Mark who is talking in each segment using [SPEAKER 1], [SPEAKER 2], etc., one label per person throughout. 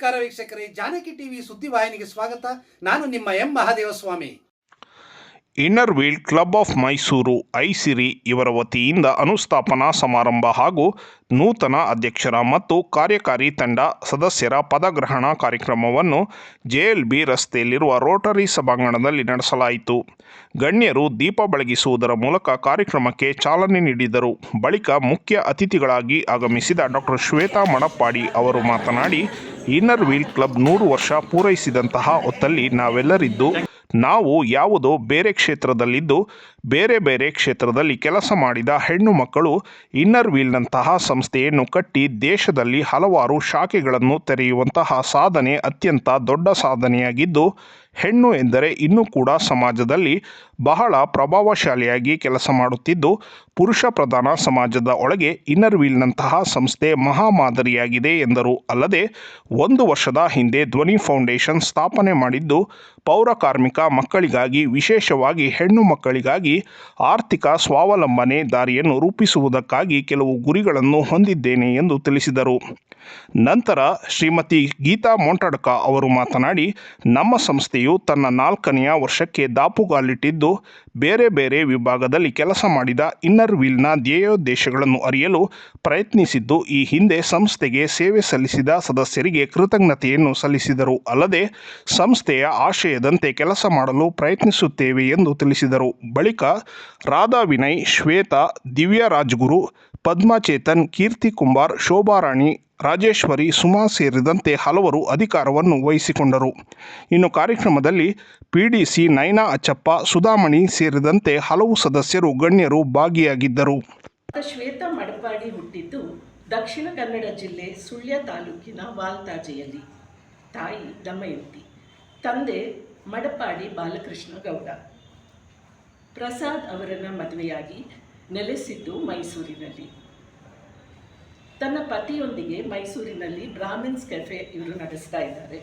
[SPEAKER 1] ನಮಸ್ಕಾರ ವೀಕ್ಷಕರೇ, ಜಾನಕಿ ಟಿವಿ ಸುದ್ದಿವಾಹಿನಿಗೆ ಸ್ವಾಗತ. ನಾನು ನಿಮ್ಮ M. Mahadevaswamy.
[SPEAKER 2] Inner wheel club of Mysuru Aisiri ಇವರ ವತಿಯಿಂದ ಅನುಸ್ಥಾಪನಾ ಸಮಾರಂಭ ಹಾಗೂ ನೂತನ ಅಧ್ಯಕ್ಷರ ಮತ್ತು ಕಾರ್ಯಕಾರಿ ತಂಡ ಸದಸ್ಯರ ಪದಗ್ರಹಣ ಕಾರ್ಯಕ್ರಮವನ್ನು ಜೆಎಲ್ಬಿ ರಸ್ತೆಯಲ್ಲಿರುವ ರೋಟರಿ ಸಭಾಂಗಣದಲ್ಲಿ ನಡೆಸಲಾಯಿತು. ಗಣ್ಯರು ದೀಪ ಬೆಳಗಿಸುವುದರ ಮೂಲಕ ಕಾರ್ಯಕ್ರಮಕ್ಕೆ ಚಾಲನೆ ನೀಡಿದರು. ಬಳಿಕ ಮುಖ್ಯ ಅತಿಥಿಗಳಾಗಿ ಆಗಮಿಸಿದ ಡಾಕ್ಟರ್ ಶ್ವೇತಾ ಮಣಪ್ಪಾಡಿ ಅವರು ಮಾತನಾಡಿ ಇನ್ನರ್ ವೀಲ್ ಕ್ಲಬ್ ನೂರು ವರ್ಷ ಪೂರೈಸಿದಂತಹ ಹೊತ್ತಲ್ಲಿ ನಾವೆಲ್ಲರಿದ್ದು ನಾವು ಯಾವುದೋ ಬೇರೆ ಕ್ಷೇತ್ರದಲ್ಲಿದ್ದು ಬೇರೆ ಬೇರೆ ಕ್ಷೇತ್ರದಲ್ಲಿ ಕೆಲಸ ಮಾಡಿದ ಹೆಣ್ಣು ಮಕ್ಕಳು ಇನ್ನರ್ ವೀಲ್ನಂತಹ ಸಂಸ್ಥೆಯನ್ನು ಕಟ್ಟಿ ದೇಶದಲ್ಲಿ ಹಲವಾರು ಶಾಖೆಗಳನ್ನು ತೆರೆಯುವಂತಹ ಸಾಧನೆ ಅತ್ಯಂತ ದೊಡ್ಡ ಸಾಧನೆಯಾಗಿದ್ದು, ಹೆಣ್ಣು ಎಂದರೆ ಇನ್ನೂ ಕೂಡ ಸಮಾಜದಲ್ಲಿ ಬಹಳ ಪ್ರಭಾವಶಾಲಿಯಾಗಿ ಕೆಲಸ ಮಾಡುತ್ತಿದ್ದು, ಪುರುಷ ಪ್ರಧಾನ ಸಮಾಜದ ಒಳಗೆ ಇನ್ನರ್ ವೀಲ್ನಂತಹ ಸಂಸ್ಥೆ ಮಹಾಮಾದರಿಯಾಗಿದೆ ಎಂದರು. ಅಲ್ಲದೆ, ಒಂದು ವರ್ಷದ ಹಿಂದೆ ಧ್ವನಿ ಫೌಂಡೇಶನ್ ಸ್ಥಾಪನೆ ಮಾಡಿದ್ದು, ಪೌರ ಕಾರ್ಮಿಕ ಮಕ್ಕಳಿಗಾಗಿ, ವಿಶೇಷವಾಗಿ ಹೆಣ್ಣು ಮಕ್ಕಳಿಗಾಗಿ ಆರ್ಥಿಕ ಸ್ವಾವಲಂಬನೆ ದಾರಿಯನ್ನು ರೂಪಿಸುವುದಕ್ಕಾಗಿ ಕೆಲವು ಗುರಿಗಳನ್ನು ಹೊಂದಿದ್ದೇನೆ ಎಂದು ತಿಳಿಸಿದರು. ನಂತರ ಶ್ರೀಮತಿ ಗೀತಾ ಮೊಂಟಡ್ಕ ಅವರು ಮಾತನಾಡಿ, ನಮ್ಮ ಸಂಸ್ಥೆಯು ತನ್ನ ನಾಲ್ಕನೆಯ ವರ್ಷಕ್ಕೆ ದಾಪುಗಾಲಿಟ್ಟಿದ್ದು, ಬೇರೆ ಬೇರೆ ವಿಭಾಗದಲ್ಲಿ ಕೆಲಸ ಮಾಡಿದ ಇನ್ನರ್ ವೀಲ್ನ ಧ್ಯೇಯೋದ್ದೇಶಗಳನ್ನು ಅರಿಯಲು ಪ್ರಯತ್ನಿಸಿದ್ದು, ಈ ಹಿಂದೆ ಸಂಸ್ಥೆಗೆ ಸೇವೆ ಸಲ್ಲಿಸಿದ ಸದಸ್ಯರಿಗೆ ಕೃತಜ್ಞತೆಯನ್ನು ಸಲ್ಲಿಸಿದರು. ಅಲ್ಲದೆ, ಸಂಸ್ಥೆಯ ಆಶಯದಂತೆ ಕೆಲಸ ಮಾಡಲು ಪ್ರಯತ್ನಿಸುತ್ತೇವೆ ಎಂದು ತಿಳಿಸಿದರು. ಬಳಿಕ ರಾಧಾ ವಿನಯ್, ಶ್ವೇತಾ, ದಿವ್ಯಾ ರಾಜ್ಗುರು ಪದ್ಮಾಚೇತನ್, ಕೀರ್ತಿ ಕುಂಬಾರ್ ಶೋಭಾರಾಣಿ ರಾಜೇಶ್ವರಿ, ಸುಮಾ ಸೇರಿದಂತೆ ಹಲವರು ಅಧಿಕಾರವನ್ನು ವಹಿಸಿಕೊಂಡರು. ಇನ್ನು ಕಾರ್ಯಕ್ರಮದಲ್ಲಿ P D C Naina Achappa, Sudhamani ಸೇರಿದಂತೆ ಹಲವು ಸದಸ್ಯರು, ಗಣ್ಯರು ಭಾಗಿಯಾಗಿದ್ದರು.
[SPEAKER 3] ಶ್ವೇತಾ ಮಡಪಾಡಿ ಹುಟ್ಟಿದ್ದು ದಕ್ಷಿಣ ಕನ್ನಡ ಜಿಲ್ಲೆ ಸುಳ್ಯ ತಾಲೂಕಿನ ವಾಲ್ತಾಜೆಯಲ್ಲಿ. ತಾಯಿ ದಮಯಂತಿ, ತಂದೆ ಮಡಪಾಡಿ ಬಾಲಕೃಷ್ಣ ಗೌಡ. ಪ್ರಸಾದ್ ಅವರನ್ನು ಮದುವೆಯಾಗಿ ನೆಲೆಸಿದ್ದು ಮೈಸೂರಿನಲ್ಲಿ. ತನ್ನ ಪತಿಯೊಂದಿಗೆ ಮೈಸೂರಿನಲ್ಲಿ ಬ್ರಾಹ್ಮಿನ್ಸ್ ಕೆಫೆ ಇವರು ನಡೆಸ್ತಾ ಇದ್ದಾರೆ.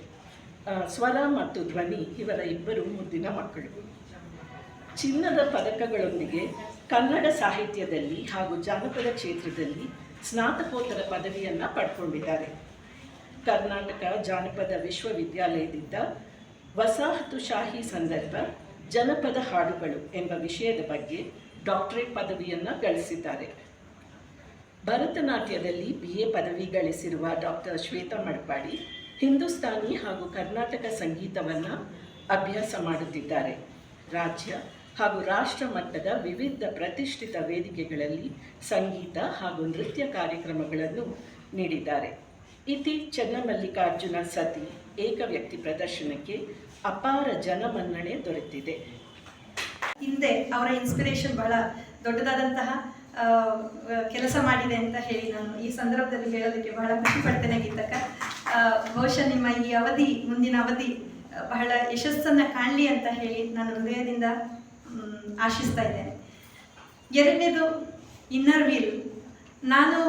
[SPEAKER 3] ಸ್ವರ ಮತ್ತು ಧ್ವನಿ ಇವರ ಇಬ್ಬರು ಮುದ್ದಿನ ಮಕ್ಕಳು. ಚಿನ್ನದ ಪದಕಗಳೊಂದಿಗೆ ಕನ್ನಡ ಸಾಹಿತ್ಯದಲ್ಲಿ ಹಾಗೂ ಜಾನಪದ ಕ್ಷೇತ್ರದಲ್ಲಿ ಸ್ನಾತಕೋತ್ತರ ಪದವಿಯನ್ನು ಪಡ್ಕೊಂಡಿದ್ದಾರೆ. ಕರ್ನಾಟಕ ಜಾನಪದ ವಿಶ್ವವಿದ್ಯಾಲಯದಿಂದ ವಸಾಹತುಶಾಹಿ ಸಂದರ್ಭ ಜನಪದ ಹಾಡುಗಳು ಎಂಬ ವಿಷಯದ ಬಗ್ಗೆ ಡಾಕ್ಟರೇಟ್ ಪದವಿಯನ್ನು ಗಳಿಸಿದ್ದಾರೆ. ಭರತನಾಟ್ಯದಲ್ಲಿ ಬಿ ಎ ಪದವಿ ಗಳಿಸಿರುವ ಡಾಕ್ಟರ್ ಶ್ವೇತಾ ಮಡ್ಪಾಡಿ ಹಿಂದೂಸ್ತಾನಿ ಹಾಗೂ ಕರ್ನಾಟಕ ಸಂಗೀತವನ್ನು ಅಭ್ಯಾಸ ಮಾಡುತ್ತಿದ್ದಾರೆ. ರಾಜ್ಯ ಹಾಗೂ ರಾಷ್ಟ್ರ ಮಟ್ಟದ ವಿವಿಧ ಪ್ರತಿಷ್ಠಿತ ವೇದಿಕೆಗಳಲ್ಲಿ ಸಂಗೀತ ಹಾಗೂ ನೃತ್ಯ ಕಾರ್ಯಕ್ರಮಗಳನ್ನು ನೀಡಿದ್ದಾರೆ. ಇತಿ ಚನ್ನಮಲ್ಲಿಕಾರ್ಜುನ ಸತಿ ಏಕವ್ಯಕ್ತಿ ಪ್ರದರ್ಶನಕ್ಕೆ ಅಪಾರ ಜನಮನ್ನಣೆ ದೊರೆತಿದೆ.
[SPEAKER 4] ಹಿಂದೆ ಅವರ ಇನ್ಸ್ಪಿರೇಷನ್ ಬಹಳ ದೊಡ್ಡದಾದಂತಹ ಕೆಲಸ ಮಾಡಿದೆ ಅಂತ ಹೇಳಿ ನಾನು ಈ ಸಂದರ್ಭದಲ್ಲಿ ಹೇಳೋದಕ್ಕೆ ಬಹಳ ಖುಷಿ ಪಡ್ತೇನೆ ಗೀತಕ್ಕ. ಬಹುಶಃ ನಿಮ್ಮ ಈ ಅವಧಿ, ಮುಂದಿನ ಅವಧಿ ಬಹಳ ಯಶಸ್ಸನ್ನು ಕಾಣಲಿ ಅಂತ ಹೇಳಿ ನಾನು ಹೃದಯದಿಂದ ಆಶಿಸ್ತಾ ಇದ್ದೇನೆ. ಎರಡನೇದು ಇನ್ನರ್ ವೀಲ್ ನಾನು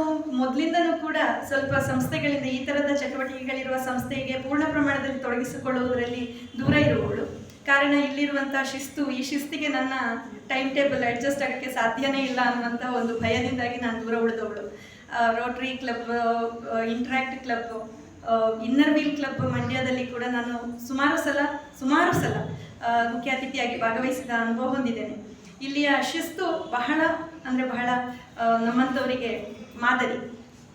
[SPEAKER 4] ಮೊದಲಿಂದನೂ ಕೂಡ ಸ್ವಲ್ಪ ಸಂಸ್ಥೆಗಳಿಂದ ಈ ಥರದ ಚಟುವಟಿಕೆಗಳಿರುವ ಸಂಸ್ಥೆಗೆ ಪೂರ್ಣ ಪ್ರಮಾಣದಲ್ಲಿ ತೊಡಗಿಸಿಕೊಳ್ಳುವುದರಲ್ಲಿ ದೂರ ಇರುವವಳು. ಕಾರಣ ಇಲ್ಲಿರುವಂಥ ಶಿಸ್ತು, ಈ ಶಿಸ್ತಿಗೆ ನನ್ನ ಟೈಮ್ ಟೇಬಲ್ ಅಡ್ಜಸ್ಟ್ ಆಗೋಕ್ಕೆ ಸಾಧ್ಯನೇ ಇಲ್ಲ ಅನ್ನುವಂಥ ಒಂದು ಭಯದಿಂದಾಗಿ ನಾನು ದೂರ ಉಳಿದವಳು. Rotary club interact club inner wheel club ಮಂಡ್ಯದಲ್ಲಿ ಕೂಡ ನಾನು ಸುಮಾರು ಸಲ ಸುಮಾರು ಸಲ ಮುಖ್ಯ ಅತಿಥಿಯಾಗಿ ಭಾಗವಹಿಸಿದ ಅನುಭವ ಹೊಂದಿದ್ದೇನೆ. ಇಲ್ಲಿಯ ಶಿಸ್ತು ಬಹಳ, ಅಂದರೆ ಬಹಳ ನಮ್ಮಂಥವರಿಗೆ ಮಾದರಿ.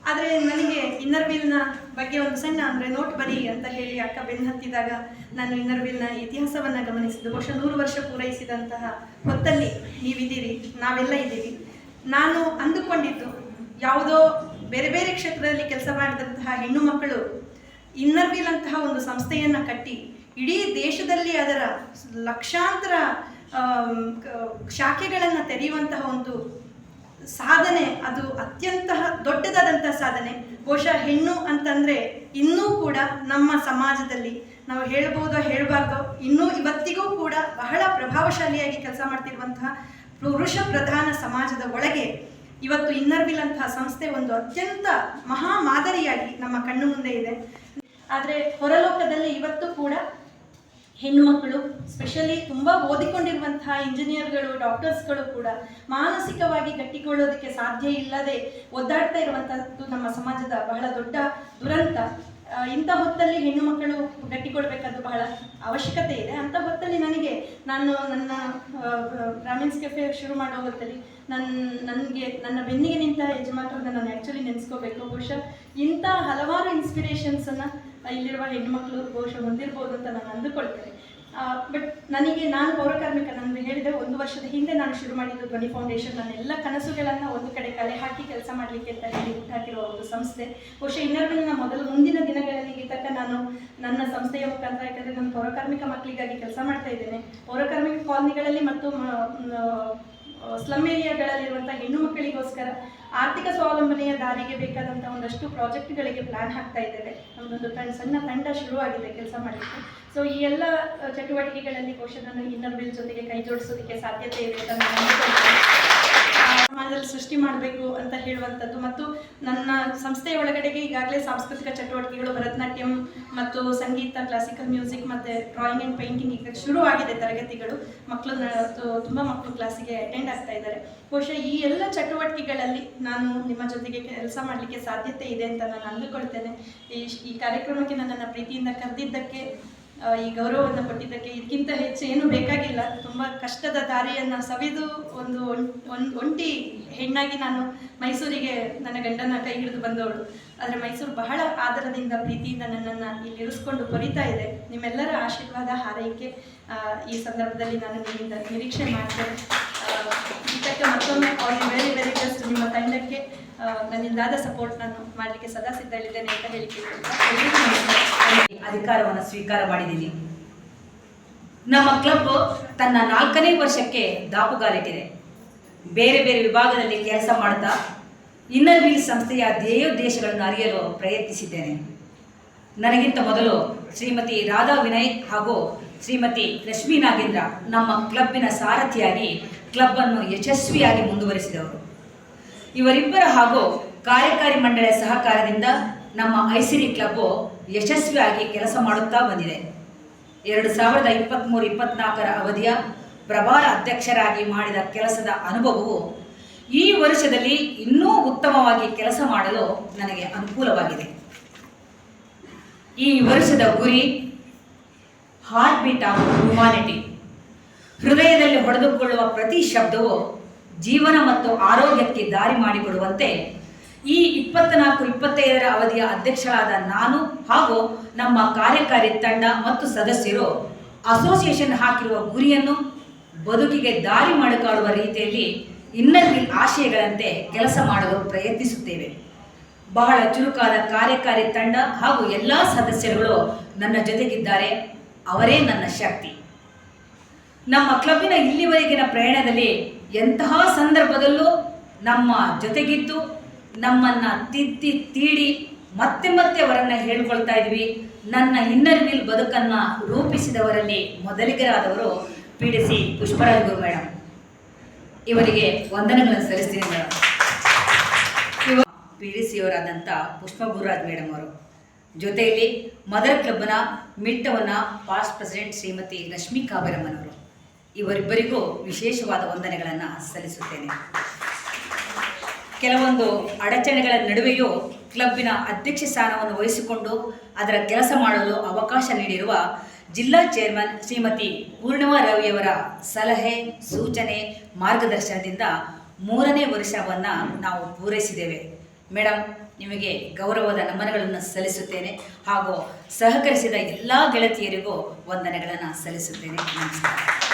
[SPEAKER 4] ಆದರೆ ನನಗೆ ಇನ್ನರ್ ವೀಲ್ನ ಬಗ್ಗೆ ಒಂದು ಸಣ್ಣ ಅಂದರೆ ನೋಟ್ ಬರಿ ಅಂತ ಹೇಳಿ ಅಕ್ಕ ಬೆನ್ನು ಹತ್ತಿದಾಗ ನಾನು ಇನ್ನರ್ ವೀಲ್ನ ಇತಿಹಾಸವನ್ನು ಗಮನಿಸಿದ್ದು. ಬಹುಶಃ ನೂರು ವರ್ಷ ಪೂರೈಸಿದಂತಹ ಹೊತ್ತಲ್ಲಿ ನೀವಿದ್ದೀರಿ, ನಾವೆಲ್ಲ ಇದ್ದೀವಿ ನಾನು ಅಂದುಕೊಂಡಿದ್ದು ಯಾವುದೋ ಬೇರೆ ಬೇರೆ ಕ್ಷೇತ್ರದಲ್ಲಿ ಕೆಲಸ ಮಾಡಿದಂತಹ ಹೆಣ್ಣು ಮಕ್ಕಳು ಇನ್ನರ್ ವೀಲ್ ಅಂತಹ ಒಂದು ಸಂಸ್ಥೆಯನ್ನು ಕಟ್ಟಿ ಇಡೀ ದೇಶದಲ್ಲಿ ಅದರ ಲಕ್ಷಾಂತರ ಶಾಖೆಗಳನ್ನು ತೆರೆಯುವಂತಹ ಒಂದು ಸಾಧನೆ, ಅದು ಅತ್ಯಂತ ದೊಡ್ಡದಾದಂಥ ಸಾಧನೆ. ಬಹುಶಃ ಹೆಣ್ಣು ಅಂತಂದರೆ ಇನ್ನೂ ಕೂಡ ನಮ್ಮ ಸಮಾಜದಲ್ಲಿ ನಾವು ಹೇಳ್ಬೋದೋ ಹೇಳಬಾರ್ದೋ, ಇನ್ನೂ ಇವತ್ತಿಗೂ ಕೂಡ ಬಹಳ ಪ್ರಭಾವಶಾಲಿಯಾಗಿ ಕೆಲಸ ಮಾಡ್ತಿರುವಂತಹ ಪುರುಷ ಪ್ರಧಾನ ಸಮಾಜದ ಒಳಗೆ ಇವತ್ತು ಇನ್ನರ್ ಬಿಲ್ ಅಂತಹ ಸಂಸ್ಥೆ ಒಂದು ಅತ್ಯಂತ ಮಹಾ ಮಾದರಿಯಾಗಿ ನಮ್ಮ ಕಣ್ಣು ಮುಂದೆ ಇದೆ. ಆದರೆ ಹೊರಲೋಕದಲ್ಲಿ ಇವತ್ತು ಕೂಡ ಹೆಣ್ಣು ಮಕ್ಕಳು ಸ್ಪೆಷಲಿ ತುಂಬ ಓದಿಕೊಂಡಿರುವಂತಹ ಇಂಜಿನಿಯರ್ಗಳು ಡಾಕ್ಟರ್ಸ್ಗಳು ಕೂಡ ಮಾನಸಿಕವಾಗಿ ಗಟ್ಟಿಕೊಳ್ಳೋದಕ್ಕೆ ಸಾಧ್ಯ ಇಲ್ಲದೆ ಒದ್ದಾಡ್ತಾ ಇರುವಂಥದ್ದು ನಮ್ಮ ಸಮಾಜದ ಬಹಳ ದೊಡ್ಡ ದುರಂತ. ಇಂಥ ಹೊತ್ತಲ್ಲಿ ಹೆಣ್ಣು ಮಕ್ಕಳು ಗಟ್ಟಿಕೊಳ್ಬೇಕಾದ್ದು ಬಹಳ ಅವಶ್ಯಕತೆ ಇದೆ. ಅಂಥ ಹೊತ್ತಲ್ಲಿ ನನಗೆ ನಾನು ನನ್ನ ಬ್ರಾಹ್ಮಿನ್ಸ್ ಕೆಫೆ ಶುರು ಮಾಡೋ ಹೊತ್ತಲ್ಲಿ ನನ್ನ ನನಗೆ, ನನ್ನ ಬೆನ್ನಿಗೆ ನಿಂತ ಯಜಮಾನರನ್ನ ನಾನು ಆ್ಯಕ್ಚುಲಿ ನೆನೆಸ್ಕೋಬೇಕು. ಬಹುಶಃ ಇಂಥ ಹಲವಾರು ಇನ್ಸ್ಪಿರೇಷನ್ಸನ್ನು ಇಲ್ಲಿರುವ ಹೆಣ್ಮಕ್ಳು ಬಹುಶಃ ಹೊಂದಿರ್ಬೋದು ಅಂತ ನಾನು ಅಂದುಕೊಳ್ತೇನೆ. ಬಟ್ ನನಗೆ ನಾನು ಪೌರಕಾರ್ಮಿಕ ನಾನು ಹೇಳಿದೆ ಒಂದು ವರ್ಷದ ಹಿಂದೆ ನಾನು ಶುರು ಮಾಡಿದ್ದು ಧ್ವನಿ ಫೌಂಡೇಶನ್ ನನ್ನ ಎಲ್ಲ ಕನಸುಗಳನ್ನು ಒಂದು ಕಡೆ ಕಲೆ ಹಾಕಿ ಕೆಲಸ ಮಾಡಲಿಕ್ಕೆ ಅಂತ ಹೇಳಿ ಹುಟ್ಟಾಕಿರುವ ಒಂದು ಸಂಸ್ಥೆ. ಬಹುಶಃ ಇನ್ನರ್ವಿನ ಮೊದಲು ಮುಂದಿನ ದಿನಗಳಲ್ಲಿ ತಕ್ಕ ನಾನು ನನ್ನ ಸಂಸ್ಥೆಯ ಮುಖಾಂತರ, ಯಾಕಂದರೆ ನಾನು ಪೌರಕಾರ್ಮಿಕ ಮಕ್ಕಳಿಗಾಗಿ ಕೆಲಸ ಮಾಡ್ತಾ ಇದ್ದೇನೆ. ಪೌರಕಾರ್ಮಿಕ ಕಾಲನಿಗಳಲ್ಲಿ ಮತ್ತು ಸ್ಲಮ್ ಏರಿಯಾಗಳಲ್ಲಿರುವಂಥ ಹೆಣ್ಣು ಮಕ್ಕಳಿಗೋಸ್ಕರ ಆರ್ಥಿಕ ಸ್ವಾವಲಂಬನೆಯ ದಾರಿಗೆ ಬೇಕಾದಂತಹ ಒಂದಷ್ಟು ಪ್ರಾಜೆಕ್ಟ್ಗಳಿಗೆ ಪ್ಲಾನ್ ಹಾಕ್ತಾ ಇದ್ದೇವೆ. ನಮ್ದೊಂದು ತಂಡ ಸಣ್ಣ ತಂಡ ಶುರುವಾಗಿದೆ ಕೆಲಸ ಮಾಡಲಿಕ್ಕೆ ಸೊ ಈ ಎಲ್ಲ ಚಟುವಟಿಕೆಗಳಲ್ಲಿ ಬಹುಶಃ ನಾನು ಇನ್ನರ್ ಬಿಲ್ ಜೊತೆಗೆ ಕೈ ಜೋಡಿಸೋದಕ್ಕೆ ಸಾಧ್ಯತೆ ಇದೆ ಅಂತ ಸಮಾಜದಲ್ಲಿ ಸೃಷ್ಟಿ ಮಾಡಬೇಕು ಅಂತ ಹೇಳುವಂಥದ್ದು. ಮತ್ತು ನನ್ನ ಸಂಸ್ಥೆಯ ಒಳಗಡೆಗೆ ಈಗಾಗಲೇ ಸಾಂಸ್ಕೃತಿಕ ಚಟುವಟಿಕೆಗಳು, ಭರತನಾಟ್ಯಂ ಮತ್ತು ಸಂಗೀತ ಕ್ಲಾಸಿಕಲ್ ಮ್ಯೂಸಿಕ್ ಮತ್ತು ಡ್ರಾಯಿಂಗ್ ಆ್ಯಂಡ್ ಪೇಂಟಿಂಗ್ ಈಗ ಶುರುವಾಗಿದೆ ತರಗತಿಗಳು. ಮಕ್ಕಳು ತುಂಬ ಮಕ್ಕಳು ಕ್ಲಾಸಿಗೆ ಅಟೆಂಡ್ ಆಗ್ತಾ ಇದ್ದಾರೆ. ಬಹುಶಃ ಈ ಎಲ್ಲ ಚಟುವಟಿಕೆಗಳಲ್ಲಿ ನಾನು ನಿಮ್ಮ ಜೊತೆಗೆ ಕೆಲಸ ಮಾಡಲಿಕ್ಕೆ ಸಾಧ್ಯತೆ ಇದೆ ಅಂತ ನಾನು ಅಂದುಕೊಳ್ತೇನೆ. ಈ ಕಾರ್ಯಕ್ರಮಕ್ಕೆ ನನ್ನನ್ನು ಪ್ರೀತಿಯಿಂದ ಕರೆದಿದ್ದಕ್ಕೆ ಈ ಗೌರವವನ್ನು ಕೊಟ್ಟಿದ್ದಕ್ಕೆ ಇದಕ್ಕಿಂತ ಹೆಚ್ಚು ಏನು ಬೇಕಾಗಿಲ್ಲ. ತುಂಬ ಕಷ್ಟದ ದಾರಿಯನ್ನು ಸವಿದು ಒಂದು ಒಂದು ಒಂಟಿ ಹೆಣ್ಣಾಗಿ ನಾನು ಮೈಸೂರಿಗೆ ನನ್ನ ಗಂಡನ ಕೈ ಹಿಡಿದು ಬಂದವಳು. ಆದರೆ ಮೈಸೂರು ಬಹಳ ಆದರದಿಂದ, ಪ್ರೀತಿಯಿಂದ ನನ್ನನ್ನು ಇಲ್ಲಿ ಇರಿಸ್ಕೊಂಡು ಕೊರಿತಾ ಇದೆ. ನಿಮ್ಮೆಲ್ಲರ ಆಶೀರ್ವಾದ ಹಾರೈಕೆ ಈ ಸಂದರ್ಭದಲ್ಲಿ ನಾನು ನಿಮ್ಮಿಂದ ನಿರೀಕ್ಷೆ ಮಾಡ್ತೇನೆ. ಇದಕ್ಕೆ ಮತ್ತೊಮ್ಮೆ ಅವ್ರಿಗೆ ವೆರಿ ವೆರಿ ಬೆಸ್ಟ್ ನಿಮ್ಮ ತಂಡಕ್ಕೆ ನನ್ನಿಂದಾದ ಸಪೋರ್ಟ್ ನಾನು ಮಾಡಲಿಕ್ಕೆ ಸದಾ ಸಿದ್ಧಳಿದ್ದೇನೆ ಅಂತ ಹೇಳಿಕೆ.
[SPEAKER 5] ಅಧಿಕಾರವನ್ನು ಸ್ವೀಕಾರ ಮಾಡಿದ್ದೀನಿ ನಮ್ಮ ಕ್ಲಬ್ ತನ್ನ ನಾಲ್ಕನೇ ವರ್ಷಕ್ಕೆ ದಾಪುಗಾಲಿಟ್ಟಿದೆ ಬೇರೆ ಬೇರೆ ವಿಭಾಗದಲ್ಲಿ ಕೆಲಸ ಮಾಡ್ತಾ ಇನ್ನರ್ ವೀಲ್ ಸಂಸ್ಥೆಯ ಧ್ಯೇಯೋದ್ದೇಶಗಳನ್ನು ಅರಿಯಲು ಪ್ರಯತ್ನಿಸಿದ್ದೇನೆ ನನಗಿಂತ ಮೊದಲು ಶ್ರೀಮತಿ ರಾಧಾ ವಿನಯ್ ಹಾಗೂ ಶ್ರೀಮತಿ ಲಕ್ಷ್ಮೀ ನಾಗೇಂದ್ರ ನಮ್ಮ ಕ್ಲಬ್ಬಿನ ಸಾರಥಿಯಾಗಿ ಕ್ಲಬ್ಬನ್ನು ಯಶಸ್ವಿಯಾಗಿ ಮುಂದುವರಿಸಿದವರು. ಇವರಿಬ್ಬರ ಹಾಗೂ ಕಾರ್ಯಕಾರಿ ಮಂಡಳಿಯ ಸಹಕಾರದಿಂದ ನಮ್ಮ ಐಸಿರಿ ಕ್ಲಬ್ಬು ಯಶಸ್ವಿಯಾಗಿ ಕೆಲಸ ಮಾಡುತ್ತಾ ಬಂದಿದೆ. ಎರಡು ಸಾವಿರದ ಇಪ್ಪತ್ತ್ಮೂರು ಇಪ್ಪತ್ನಾಲ್ಕರ ಅವಧಿಯ ಪ್ರಭಾರ ಅಧ್ಯಕ್ಷರಾಗಿ ಮಾಡಿದ ಕೆಲಸದ ಅನುಭವವು ಈ ವರ್ಷದಲ್ಲಿ ಇನ್ನೂ ಉತ್ತಮವಾಗಿ ಕೆಲಸ ಮಾಡಲು ನನಗೆ ಅನುಕೂಲವಾಗಿದೆ. ಈ ವರ್ಷದ ಗುರಿ ಹಾರ್ಟ್ ಬೀಟ್ ಆಫ್ ಹ್ಯುಮಾನಿಟಿ ಹೃದಯದಲ್ಲಿ ಹೊಡೆದುಕೊಳ್ಳುವ ಪ್ರತಿ ಶಬ್ದವು ಜೀವನ ಮತ್ತು ಆರೋಗ್ಯಕ್ಕೆ ದಾರಿ ಮಾಡಿಕೊಡುವಂತೆ ಈ ಇಪ್ಪತ್ನಾಲ್ಕು, ಇಪ್ಪತ್ತೈದರ ಅವಧಿಯ ಅಧ್ಯಕ್ಷರಾದ ನಾನು ಹಾಗೂ ನಮ್ಮ ಕಾರ್ಯಕಾರಿ ತಂಡ ಮತ್ತು ಸದಸ್ಯರು ಅಸೋಸಿಯೇಷನ್ ಹಾಕಿರುವ ಗುರಿಯನ್ನು ಬದುಕಿಗೆ ದಾರಿ ಮಾಡಿಕೊಳ್ಳುವ ರೀತಿಯಲ್ಲಿ ಇನ್ನಲ್ಲಿ ಆಶಯಗಳಂತೆ ಕೆಲಸ ಮಾಡಲು ಪ್ರಯತ್ನಿಸುತ್ತೇವೆ. ಬಹಳ ಚುರುಕಾದ ಕಾರ್ಯಕಾರಿ ತಂಡ ಹಾಗೂ ಎಲ್ಲ ಸದಸ್ಯರುಗಳು ನನ್ನ ಜೊತೆಗಿದ್ದಾರೆ. ಅವರೇ ನನ್ನ ಶಕ್ತಿ. ನಮ್ಮ ಕ್ಲಬ್ಬಿನ ಇಲ್ಲಿವರೆಗಿನ ಪ್ರಯಾಣದಲ್ಲಿ ಎಂತಹ ಸಂದರ್ಭದಲ್ಲೂ ನಮ್ಮ ಜೊತೆಗಿದ್ದು ನಮ್ಮನ್ನು ತಿದ್ದಿ ತೀಡಿ ಮತ್ತೆ ಮತ್ತೆ ಅವರನ್ನು ಹೇಳ್ಕೊಳ್ತಾ ಇದ್ವಿ. ನನ್ನ ಇನ್ನರ್ ವೀಲ್ ಬದುಕನ್ನು ರೂಪಿಸಿದವರಲ್ಲಿ ಮೊದಲಿಗರಾದವರು P D C Pushparaj Guru madam ಇವರಿಗೆ ವಂದನೆಗಳನ್ನು ಸಲ್ಲಿಸ್ತೀನಿ ಮೇಡಮ್ ಪಿ ಡಿ ಸಿಯವರಾದಂಥ ಪುಷ್ಪ ಗುರುರಾಜ್ ಮೇಡಮ್ ಅವರು. ಜೊತೆಯಲ್ಲಿ ಮದರ್ ಕ್ಲಬ್ನ ಮಿಟ್ಟವನ ಪಾಸ್ಟ್ ಪ್ರೆಸಿಡೆಂಟ್ ಶ್ರೀಮತಿ ರಶ್ಮಿ ಕಾಬೇರಮ್ಮನವರು. ಇವರಿಬ್ಬರಿಗೂ ವಿಶೇಷವಾದ ವಂದನೆಗಳನ್ನು ಸಲ್ಲಿಸುತ್ತೇನೆ. ಕೆಲವೊಂದು ಅಡಚಣೆಗಳ ನಡುವೆಯೂ ಕ್ಲಬ್ಬಿನ ಅಧ್ಯಕ್ಷ ಸ್ಥಾನವನ್ನು ವಹಿಸಿಕೊಂಡು ಅದರ ಕೆಲಸ ಮಾಡಲು ಅವಕಾಶ ನೀಡಿರುವ ಜಿಲ್ಲಾ ಚೇರ್ಮನ್ ಶ್ರೀಮತಿ ಪೂರ್ಣಿಮಾ ರವಿಯವರ ಸಲಹೆ, ಸೂಚನೆ, ಮಾರ್ಗದರ್ಶನದಿಂದ ಮೂರನೇ ವರ್ಷವನ್ನು ನಾವು ಪೂರೈಸಿದ್ದೇವೆ. ಮೇಡಮ್ ನಿಮಗೆ ಗೌರವದ ನಮನಗಳನ್ನು ಸಲ್ಲಿಸುತ್ತೇನೆ ಹಾಗೂ ಸಹಕರಿಸಿದ ಎಲ್ಲ ಗೆಳತಿಯರಿಗೂ ವಂದನೆಗಳನ್ನು ಸಲ್ಲಿಸುತ್ತೇನೆ. ನಮಸ್ಕಾರ.